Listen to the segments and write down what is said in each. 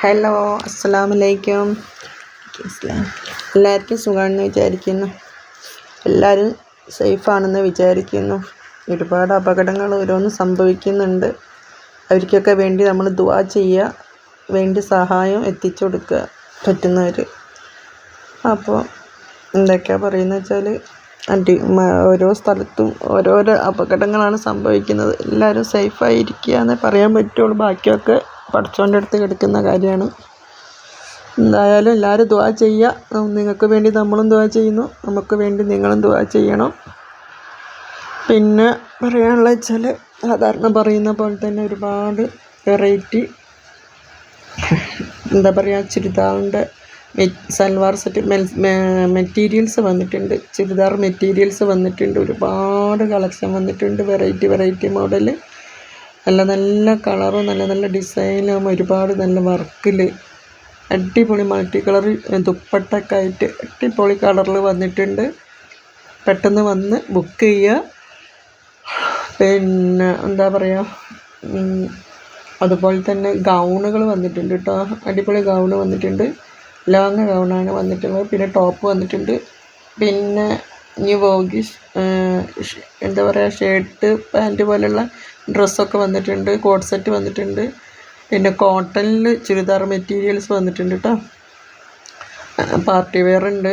Hello അസ്സാം വലൈക്കും എല്ലാവർക്കും സുഖമാണെന്ന് വിചാരിക്കുന്നു. എല്ലാവരും സേഫാണെന്ന് വിചാരിക്കുന്നു. ഒരുപാട് അപകടങ്ങൾ ഓരോന്ന് സംഭവിക്കുന്നുണ്ട്. അവർക്കൊക്കെ വേണ്ടി നമ്മൾ ദുവാ ചെയ്യുക വേണ്ടി സഹായം എത്തിച്ചു കൊടുക്കുക പറ്റുന്നവർ അപ്പോൾ എന്തൊക്കെയാണ് പറയുന്നത് വെച്ചാൽ അടി ഓരോ സ്ഥലത്തും ഓരോരോ അപകടങ്ങളാണ് സംഭവിക്കുന്നത്. എല്ലാവരും സേഫായിരിക്കുക എന്നേ പറയാൻ പറ്റുള്ളൂ. ബാക്കിയൊക്കെ പഠിച്ചോന്റെ അടുത്ത് കിടക്കുന്ന കാര്യമാണ്. എന്തായാലും എല്ലാവരും ദ ചെയ്യുക നിങ്ങൾക്ക് വേണ്ടി നമ്മളും ദ ചെയ്യുന്നു. നമുക്ക് വേണ്ടി നിങ്ങളും ദ ചെയ്യണം. പിന്നെ പറയാനുള്ള വെച്ചാൽ സാധാരണ പറയുന്ന പോലെ തന്നെ ഒരുപാട് വെറൈറ്റി എന്താ പറയുക ചുരിദാറിന്റെ സൽവാർ സെറ്റ് മെറ്റീരിയൽസ് വന്നിട്ടുണ്ട്. ചുരിദാർ മെറ്റീരിയൽസ് വന്നിട്ടുണ്ട്. ഒരുപാട് കളക്ഷൻ വന്നിട്ടുണ്ട്. വെറൈറ്റി വെറൈറ്റി മോഡൽ നല്ല നല്ല കളറും നല്ല നല്ല ഡിസൈനും ഒരുപാട് നല്ല വർക്കിൽ അടിപൊളി മൾട്ടി കളർ ദുപ്പട്ടൊക്കെ ആയിട്ട് അടിപൊളി കളറിൽ വന്നിട്ടുണ്ട്. പെട്ടെന്ന് വന്ന് ബുക്ക് ചെയ്യുക പിന്നെ എന്താ പറയുക അതുപോലെ തന്നെ ഗൗണുകൾ വന്നിട്ടുണ്ട് കേട്ടോ അടിപൊളി ഗൗണ് വന്നിട്ടുണ്ട്. ലോങ് ഗൗണാണ് വന്നിട്ടുള്ളത്. പിന്നെ ടോപ്പ് വന്നിട്ടുണ്ട്. പിന്നെ ന്യൂ വോഗിഷ് എന്താ പറയുക ഷർട്ട് പാന്റ് പോലെയുള്ള ഡ്രസ്സൊക്കെ വന്നിട്ടുണ്ട് കോട്ട് സെറ്റ് വന്നിട്ടുണ്ട്. പിന്നെ കോട്ടണിൽ ചുരിദാർ മെറ്റീരിയൽസ് വന്നിട്ടുണ്ട് കേട്ടോ പാർട്ടി വെയർ ഉണ്ട്.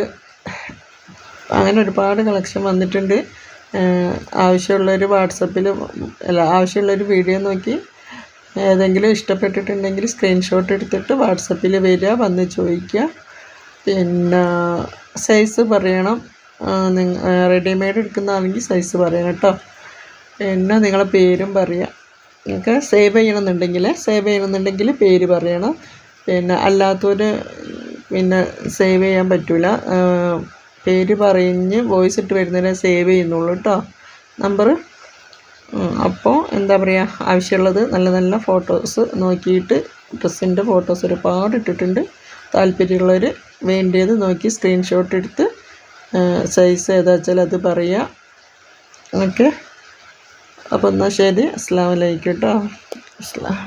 അങ്ങനെ ഒരുപാട് കളക്ഷൻ വന്നിട്ടുണ്ട്. ആവശ്യമുള്ളൊരു വാട്സപ്പിൽ അല്ല ആവശ്യമുള്ളൊരു വീഡിയോ നോക്കി ഏതെങ്കിലും ഇഷ്ടപ്പെട്ടിട്ടുണ്ടെങ്കിൽ സ്ക്രീൻഷോട്ട് എടുത്തിട്ട് വാട്സപ്പിൽ വരിക വന്ന് ചോദിക്കുക. പിന്നെ സൈസ് പറയണം. റെഡിമെയ്ഡ് എടുക്കുന്ന സൈസ് പറയണം കേട്ടോ പിന്നെ നിങ്ങളെ പേരും പറയുക നിങ്ങൾക്ക് സേവ് ചെയ്യണമെന്നുണ്ടെങ്കിൽ സേവ് ചെയ്യണമെന്നുണ്ടെങ്കിൽ പേര് പറയണം. പിന്നെ അല്ലാത്തവർ പിന്നെ സേവ് ചെയ്യാൻ പറ്റില്ല പേര് പറഞ്ഞ് വോയിസ് ഇട്ട് വരുന്നതിനെ സേവ് ചെയ്യുന്നുള്ളൂ കേട്ടോ നമ്പർ അപ്പോൾ എന്താ പറയുക ആവശ്യമുള്ളത് നല്ല നല്ല ഫോട്ടോസ് നോക്കിയിട്ട് ഡ്രസ്സിന്റെ ഫോട്ടോസ് ഒരുപാട് ഇട്ടിട്ടുണ്ട്. താല്പര്യമുള്ളവർ വേണ്ടിയത് നോക്കി സ്ക്രീൻഷോട്ട് എടുത്ത് സൈസ് ഏതാ വെച്ചാൽ അത് പറയുക ഓക്കെ. അപ്പോൾ എന്നാൽ ശരി. അസ്സാം വലൈക്കും കേട്ടോ. അസ്ലാം